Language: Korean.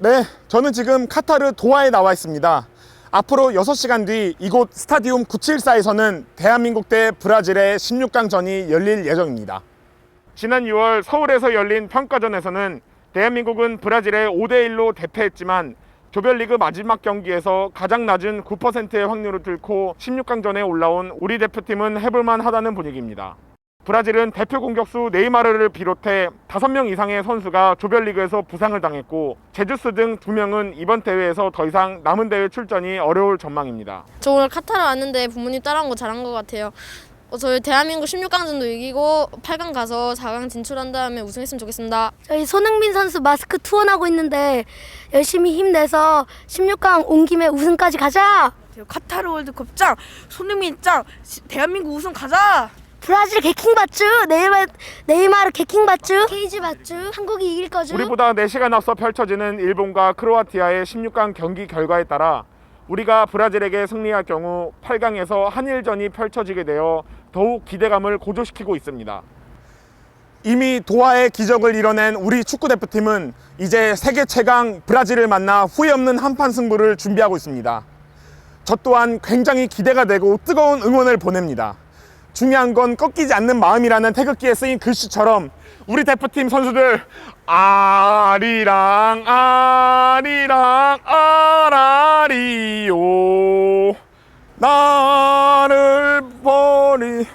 네, 저는 지금 카타르 도하에 나와 있습니다. 앞으로 6시간 뒤 이곳 스타디움 974에서는 대한민국 대 브라질의 16강전이 열릴 예정입니다. 지난 6월 서울에서 열린 평가전에서는 대한민국은 브라질에 5대1로 대패했지만 조별리그 마지막 경기에서 가장 낮은 9%의 확률을 뚫고 16강전에 올라온 우리 대표팀은 해볼만 하다는 분위기입니다. 브라질은 대표 공격수 네이마르를 비롯해 5명 이상의 선수가 조별리그에서 부상을 당했고 제주스 등 2명은 이번 대회에서 더 이상 남은 대회 출전이 어려울 전망입니다. 저 오늘 카타르 왔는데 부모님 따라온 거 잘한 것 같아요. 어, 저희 대한민국 16강전도 이기고 8강 가서 4강 진출한 다음에 우승했으면 좋겠습니다. 저희 손흥민 선수 마스크 투혼하고 있는데 열심히 힘내서 16강 온 김에 우승까지 가자. 카타르 월드컵 짱, 손흥민 짱, 시- 대한민국 우승 가자. 브라질 개킹 받쥬. 네이마 네이마르 개킹 받쥬. 케이지 받쥬. 한국이 이길 거죠. 우리보다 4시간 앞서 펼쳐지는 일본과 크로아티아의 16강 경기 결과에 따라 우리가 브라질에게 승리할 경우 8강에서 한일전이 펼쳐지게 되어 더욱 기대감을 고조시키고 있습니다. 이미 도하의 기적을 이뤄낸 우리 축구 대표팀은 이제 세계 최강 브라질을 만나 후회 없는 한판 승부를 준비하고 있습니다. 저 또한 굉장히 기대가 되고 뜨거운 응원을 보냅니다. 중요한 건 꺾이지 않는 마음이라는 태극기에 쓰인 글씨처럼 우리 대표팀 선수들 아리랑 아리랑 아라리요 나를 버리